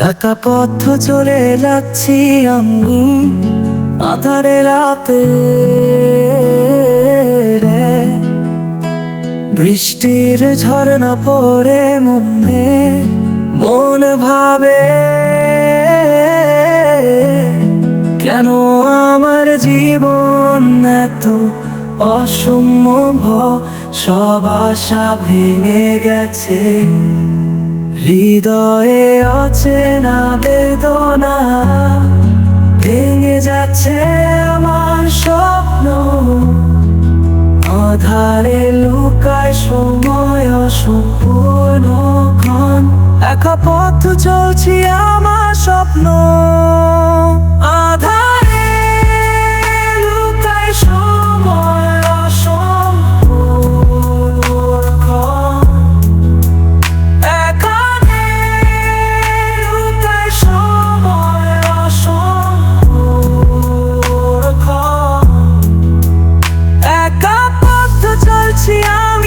একা পথ চলে যাচ্ছি আমি আধারে রাতে বৃষ্টির ঝরনা পড়ে মনে মন ভাবে কেন আমার জীবন এত অসম্ভব? সব আশা ভেঙে গেছে। হৃদয়ে অচেনা বেদনা, ভেঙে যাচ্ছে আমার স্বপ্ন। আধারে লুকায় সময় অসম্পূর্ণ ক্ষণ। একা পথ চলছি আমার স্বপ্ন। now